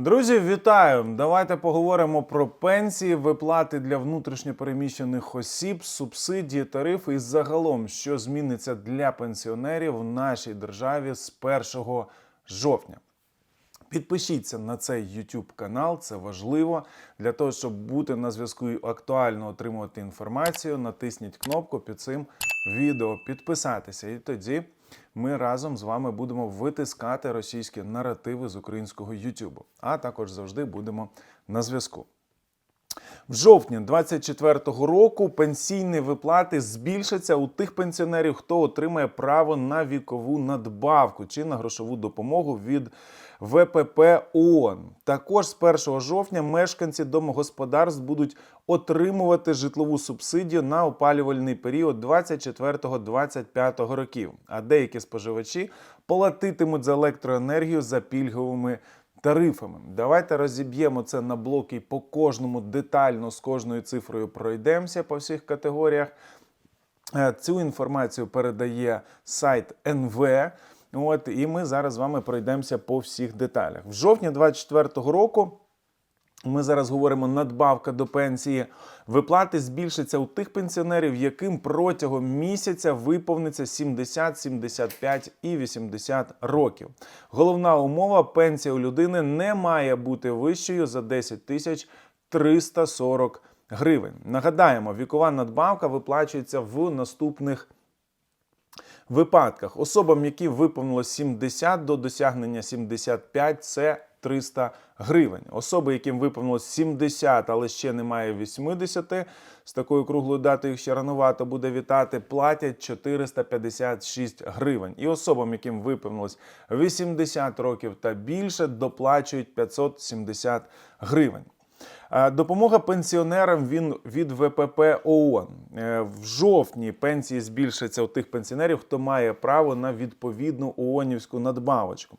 Друзі, вітаю! Давайте поговоримо про пенсії, виплати для внутрішньопереміщених осіб, субсидії, тарифи і загалом, що зміниться для пенсіонерів в нашій державі з 1 жовтня. Підпишіться на цей YouTube канал, це важливо для того, щоб бути на зв'язку і актуально отримувати інформацію. Натисніть кнопку під цим відео підписатися. І тоді ми разом з вами будемо витискати російські наративи з українського Ютубу, А також завжди будемо на зв'язку. В жовтні 2024 року пенсійні виплати збільшаться у тих пенсіонерів, хто отримає право на вікову надбавку чи на грошову допомогу від ВПП ООН. Також з 1 жовтня мешканці домогосподарств будуть отримувати житлову субсидію на опалювальний період 24-25 років. А деякі споживачі платитимуть за електроенергію за пільговими тарифами. Давайте розіб'ємо це на блоки по кожному детально з кожною цифрою пройдемося по всіх категоріях. Е, Цю інформацію передає сайт НВ. От, і ми зараз з вами пройдемося по всіх деталях. В жовтні 2024 року. Ми зараз говоримо надбавка до пенсії. Виплати збільшаться у тих пенсіонерів, яким протягом місяця виповниться 70, 75 і 80 років. Головна умова: пенсія у людини не має бути вищою за 10 тисяч 340 гривень. Нагадаємо, вікова надбавка виплачується в наступних випадках. Особам, які виповнилось 70 до досягнення 75, це 300 гривень. Особи, яким виповнилось 70, але ще немає 80, з такою круглою датою ще ранувато буде вітати, платять 456 гривень. І особам, яким виповнилось 80 років та більше, доплачують 570 гривень. Е, Допомога пенсіонерам він від ВПП ООН. Е, В жовтні пенсії збільшаться у тих пенсіонерів, хто має право на відповідну ООНівську надбавочку.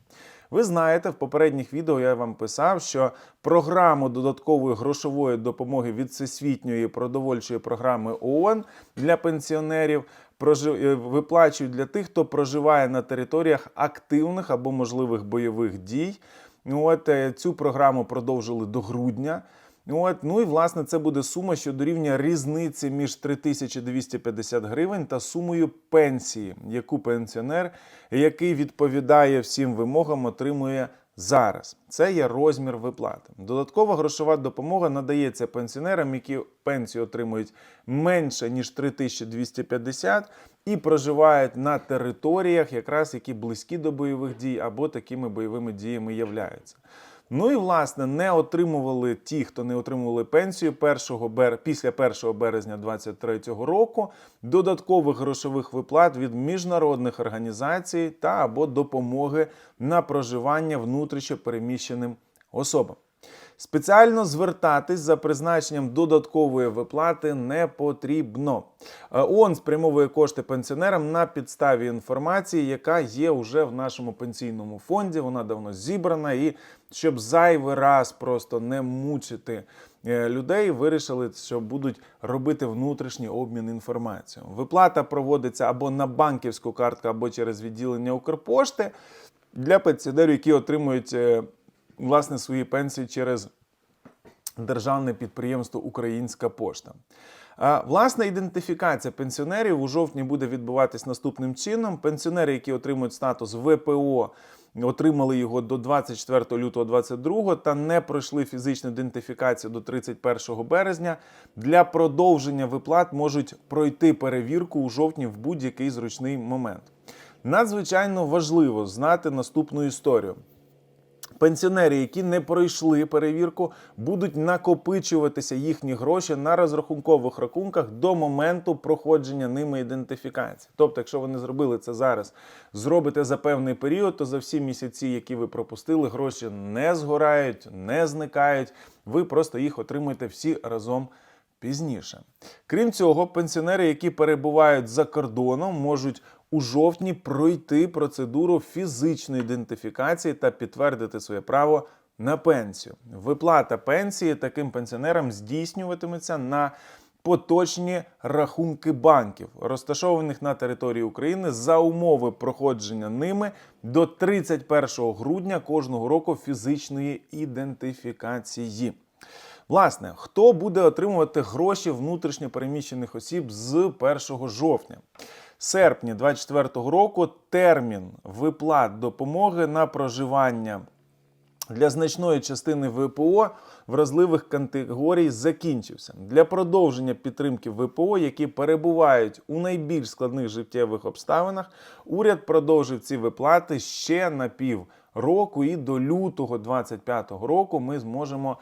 Ви знаєте, в попередніх відео я вам писав, що програму додаткової грошової допомоги від Всесвітньої продовольчої програми ООН для пенсіонерів е, виплачують для тих, хто проживає на територіях активних або можливих бойових дій. От цю програму продовжили до грудня. От, ну і власне це буде сума, що дорівнює різниці між 3250 гривень та сумою пенсії, яку пенсіонер, який відповідає всім вимогам, отримує зараз. Це є розмір виплати. Додаткова грошова допомога надається пенсіонерам, які пенсію отримують менше ніж 3250 і проживають на територіях, якраз які близькі до бойових дій або такими бойовими діями являються. Ну і власне не отримували ті, хто не отримували пенсію 1 бер... після 1 березня 2023 року, додаткових грошових виплат від міжнародних організацій та або допомоги на проживання внутрішньо переміщеним особам. Спеціально звертатись за призначенням додаткової виплати не потрібно. Е, ООН спрямовує кошти пенсіонерам на підставі інформації, яка є вже в нашому пенсійному фонді. Вона давно зібрана, і щоб зайвий раз просто не мучити е, людей, вирішили, що будуть робити внутрішній обмін інформацією. Виплата проводиться або на банківську картку, або через відділення Укрпошти для пенсіонерів, які отримують е, власне свої пенсії через державне підприємство Українська пошта. Власна ідентифікація пенсіонерів у жовтні буде відбуватись наступним чином. Пенсіонери, які отримують статус ВПО, отримали його до 24 лютого 2022 та не пройшли фізичну ідентифікацію до 31 березня. Для продовження виплат можуть пройти перевірку у жовтні в будь-який зручний момент. Надзвичайно важливо знати наступну історію. Пенсіонери, які не пройшли перевірку, будуть накопичуватися їхні гроші на розрахункових рахунках до моменту проходження ними ідентифікації. Тобто, якщо ви не зробили це зараз, зробите за певний період, то за всі місяці, які ви пропустили, гроші не згорають, не зникають. Ви просто їх отримуєте всі разом пізніше. Крім цього, пенсіонери, які перебувають за кордоном, можуть у жовтні пройти процедуру фізичної ідентифікації та підтвердити своє право на пенсію. Виплата пенсії таким пенсіонерам здійснюватиметься на поточні рахунки банків, розташованих на території України за умови проходження ними до 31 грудня кожного року фізичної ідентифікації. Власне, хто буде отримувати гроші внутрішньо переміщених осіб з 1 жовтня? Серпні 2024 року термін виплат допомоги на проживання для значної частини ВПО вразливих категорій закінчився. Для продовження підтримки ВПО, які перебувають у найбільш складних життєвих обставинах, уряд продовжив ці виплати ще на пів року, і до лютого 2025 року ми зможемо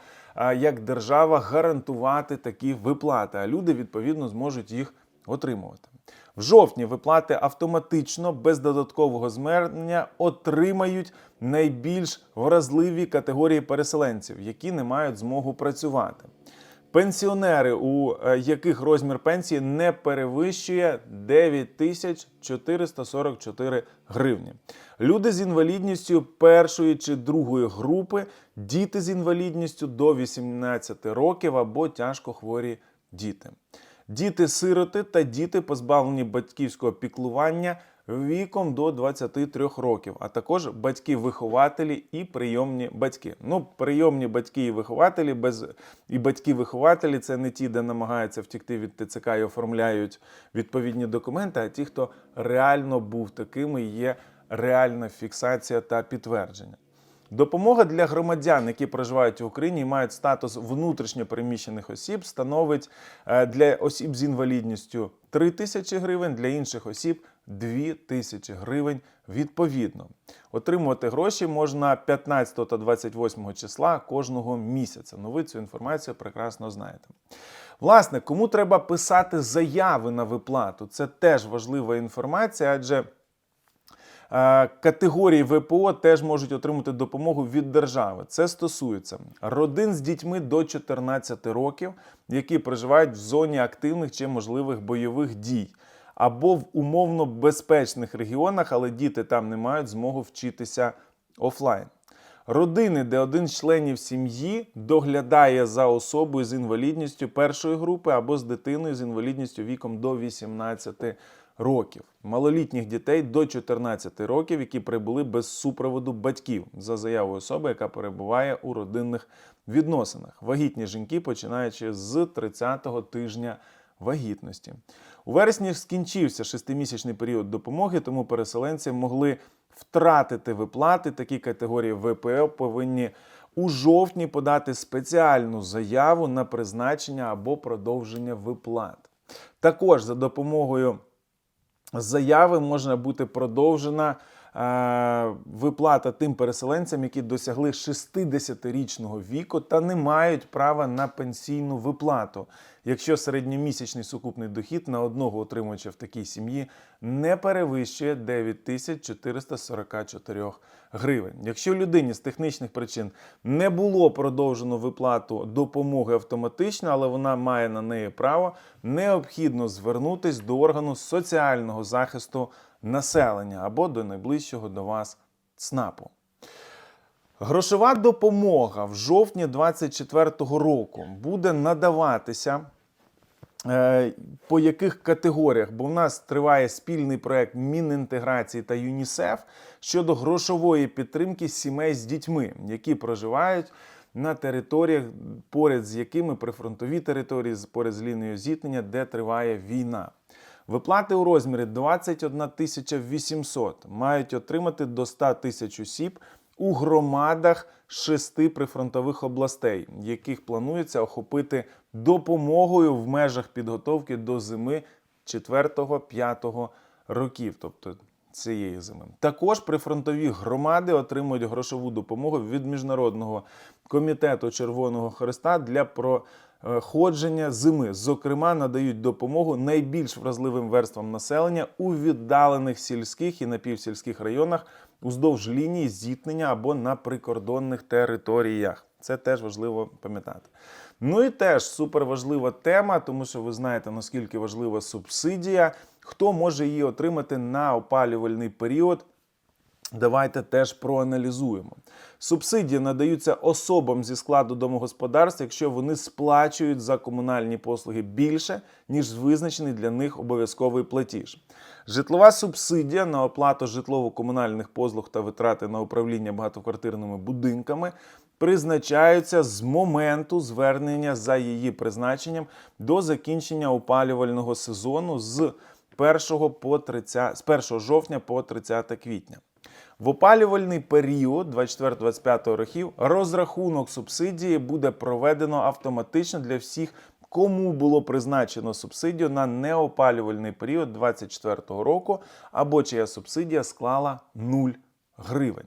як держава гарантувати такі виплати. А люди відповідно зможуть їх отримувати. В жовтні виплати автоматично без додаткового змернення отримають найбільш вразливі категорії переселенців, які не мають змогу працювати. Пенсіонери, у е, яких розмір пенсії не перевищує 9444 гривні. Люди з інвалідністю першої чи другої групи, діти з інвалідністю до 18 років або тяжко хворі діти. Діти-сироти та діти, позбавлені батьківського піклування віком до 23 років, а також батьки-вихователі і прийомні батьки. Ну, прийомні батьки і вихователі без і батьки-вихователі це не ті, де намагаються втікти від ТЦК і оформляють відповідні документи, а ті, хто реально був такими, є реальна фіксація та підтвердження. Допомога для громадян, які проживають в Україні і мають статус внутрішньо переміщених осіб, становить е, для осіб з інвалідністю 3 тисячі гривень, для інших осіб 2 тисячі гривень відповідно. Отримувати гроші можна 15 та 28 числа кожного місяця. Ну ви цю інформацію прекрасно знаєте. Власне, кому треба писати заяви на виплату? Це теж важлива інформація, адже. Е, Категорії ВПО теж можуть отримати допомогу від держави. Це стосується родин з дітьми до 14 років, які проживають в зоні активних чи можливих бойових дій, або в умовно безпечних регіонах, але діти там не мають змогу вчитися офлайн. Родини, де один з членів сім'ї доглядає за особою з інвалідністю першої групи або з дитиною з інвалідністю віком до 18 років, малолітніх дітей до 14 років, які прибули без супроводу батьків за заявою особи, яка перебуває у родинних відносинах. Вагітні жінки, починаючи з 30-го тижня вагітності. У вересні скінчився шестимісячний період допомоги, тому переселенці могли втратити виплати. Такі категорії ВПО повинні у жовтні подати спеціальну заяву на призначення або продовження виплат. Також за допомогою заяви можна бути продовжена виплата тим переселенцям, які досягли 60-річного віку та не мають права на пенсійну виплату, якщо середньомісячний сукупний дохід на одного отримувача в такій сім'ї не перевищує 9444 гривень. Якщо людині з технічних причин не було продовжено виплату допомоги автоматично, але вона має на неї право, необхідно звернутись до органу соціального захисту населення або до найближчого до вас ЦНАПу. Грошова допомога в жовтні 2024 року буде надаватися. е, По яких категоріях? Бо в нас триває спільний проект Мінінтеграції та ЮНІСЕФ щодо грошової підтримки сімей з дітьми, які проживають на територіях, поряд з якими прифронтові території, поряд з лінією зіткнення, де триває війна. Виплати у розмірі 21 тисяча 800 мають отримати до 100 тисяч осіб у громадах шести прифронтових областей, яких планується охопити допомогою в межах підготовки до зими 4-5 років, тобто цієї зими. Також прифронтові громади отримують грошову допомогу від Міжнародного комітету Червоного Хреста для проходження зими. Зокрема, надають допомогу найбільш вразливим верствам населення у віддалених сільських і напівсільських районах уздовж лінії зіткнення або на прикордонних територіях. Це теж важливо пам'ятати. Ну і теж суперважлива тема, тому що ви знаєте, наскільки важлива субсидія, хто може її отримати на опалювальний період. Давайте теж проаналізуємо. Субсидії надаються особам зі складу домогосподарств, якщо вони сплачують за комунальні послуги більше, ніж визначений для них обов'язковий платіж. Житлова субсидія на оплату житлово-комунальних послуг та витрати на управління багатоквартирними будинками призначаються з моменту звернення за її призначенням до закінчення опалювального сезону з 1 по 30, з 1 жовтня по 30 квітня. В опалювальний період 24-25 років розрахунок субсидії буде проведено автоматично для всіх, кому було призначено субсидію на неопалювальний період 24 року, або чия субсидія склала 0 гривень.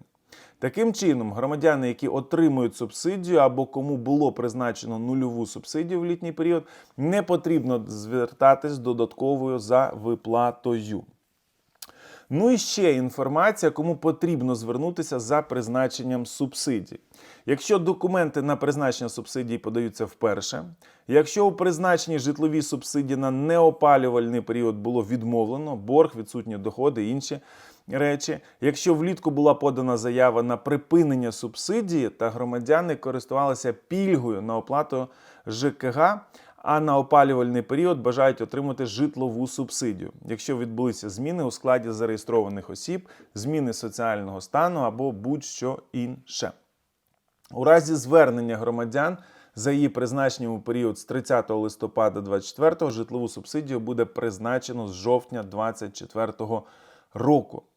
Таким чином, громадяни, які отримують субсидію або кому було призначено нульову субсидію в літній період, не потрібно звертатись додатковою за виплатою. Ну і ще інформація, кому потрібно звернутися за призначенням субсидій. Якщо документи на призначення субсидій подаються вперше, якщо у призначенні житлові субсидії на неопалювальний період було відмовлено, борг, відсутні доходи, інші речі. Якщо влітку була подана заява на припинення субсидії та громадяни користувалися пільгою на оплату ЖКГ, а на опалювальний період бажають отримати житлову субсидію, якщо відбулися зміни у складі зареєстрованих осіб, зміни соціального стану або будь-що інше. У разі звернення громадян за її призначенням у період з 30 листопада 24 житлову субсидію буде призначено з жовтня 24 року.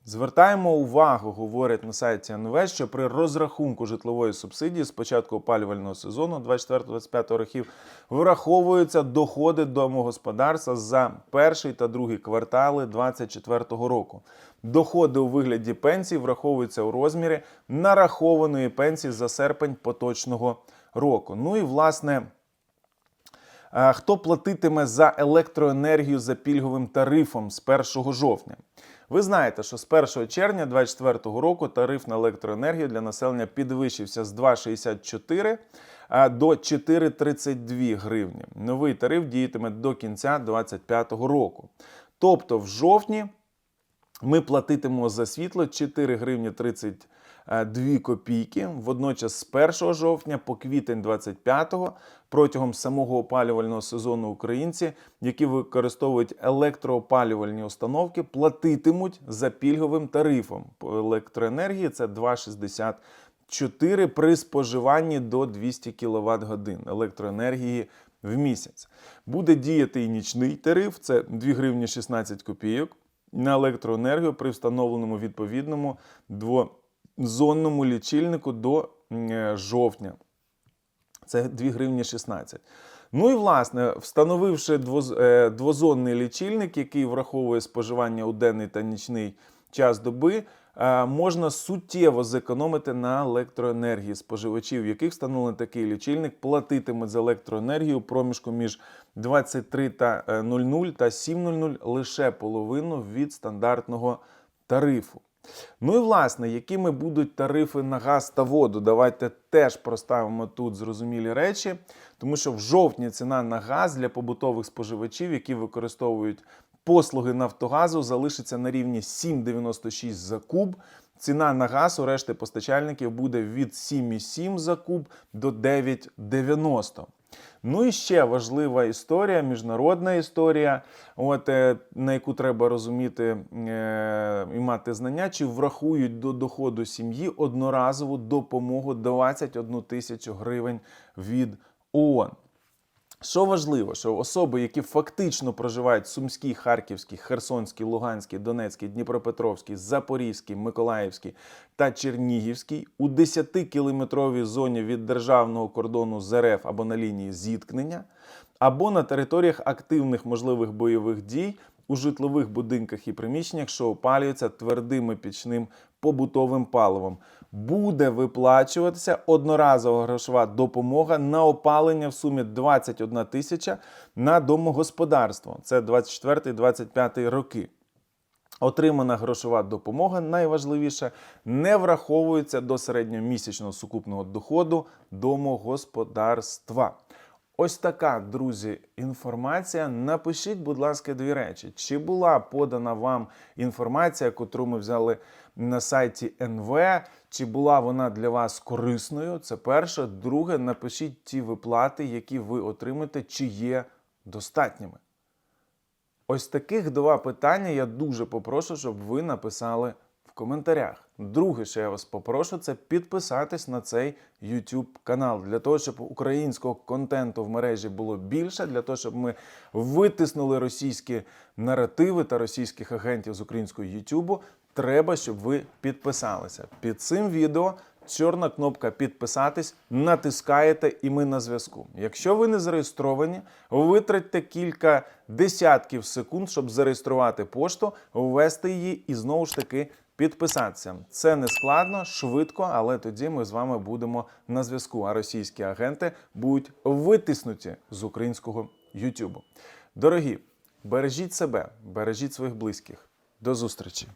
Звертаємо увагу, говорять на сайті НВ, що при розрахунку житлової субсидії з початку опалювального сезону 24-25 років враховуються доходи домогосподарства за перший та другий квартали 2024 року. Доходи у вигляді пенсій враховуються у розмірі нарахованої пенсії за серпень поточного року. Ну і власне. Хто платитиме за електроенергію за пільговим тарифом з 1 жовтня? Ви знаєте, що з 1 червня 2024 року тариф на електроенергію для населення підвищився з 2,64 до 4,32 гривні. Новий тариф діятиме до кінця 2025 року. Тобто в жовтні ми платитимемо за світло 4 гривні 32 копійки. Водночас з 1 жовтня по квітень 25-го протягом самого опалювального сезону українці, які використовують електроопалювальні установки, платитимуть за пільговим тарифом по електроенергії. Це 2,64 при споживанні до 200 кВт годин електроенергії в місяць. Буде діяти і нічний тариф, це 2 гривні 16 копійок на електроенергію при встановленому відповідному двозонному лічильнику до е, жовтня. Це 2 гривні 16. Ну і власне, встановивши е, двозонний лічильник, який враховує споживання у денний та нічний час доби, е, можна суттєво зекономити на електроенергії споживачів, яких встановлений такий лічильник, платитимуть за електроенергію проміжку між 23 та е, 00 та 7.00 лише половину від стандартного тарифу. Ну і власне, якими будуть тарифи на газ та воду? Давайте теж проставимо тут зрозумілі речі, тому що в жовтні ціна на газ для побутових споживачів, які використовують послуги Нафтогазу, залишиться на рівні 7,96 за куб. Ціна на газ у решти постачальників буде від 7,7 за куб до 9,90. Ну і ще важлива історія, міжнародна історія, от, е, на яку треба розуміти е, і мати знання, чи врахують до доходу сім'ї одноразову допомогу 21 тисячу гривень від ООН. Що важливо, що особи, які фактично проживають в Сумській, Харківській, Херсонській, Луганській, Донецькій, Дніпропетровській, Запорізькій, Миколаївській та Чернігівській у 10-кілометровій зоні від державного кордону з РФ або на лінії зіткнення, або на територіях активних можливих бойових дій у житлових будинках і приміщеннях, що опалюються твердим і пічним побутовим паливом. Буде виплачуватися одноразова грошова допомога на опалення в сумі 21 тисяча на домогосподарство. Це 24-25 роки. Отримана грошова допомога, найважливіше, не враховується до середньомісячного сукупного доходу домогосподарства. Ось така, друзі, інформація. Напишіть, будь ласка, дві речі. Чи була подана вам інформація, яку ми взяли на сайті НВ? Чи була вона для вас корисною? Це перше. Друге, напишіть ті виплати, які ви отримаєте, чи є достатніми. Ось таких два питання я дуже попрошу, щоб ви написали в коментарях. Друге, що я вас попрошу, це підписатись на цей YouTube канал для того, щоб українського контенту в мережі було більше, для того, щоб ми витиснули російські наративи та російських агентів з українського YouTube. Треба, щоб ви підписалися. Під цим відео чорна кнопка підписатись, натискаєте, і ми на зв'язку. Якщо ви не зареєстровані, витратьте кілька десятків секунд, щоб зареєструвати пошту, ввести її і знову ж таки підписатися. Це не складно, швидко, але тоді ми з вами будемо на зв'язку. А російські агенти будуть витиснуті з українського Ютубу. Дорогі, бережіть себе, бережіть своїх близьких. До зустрічі!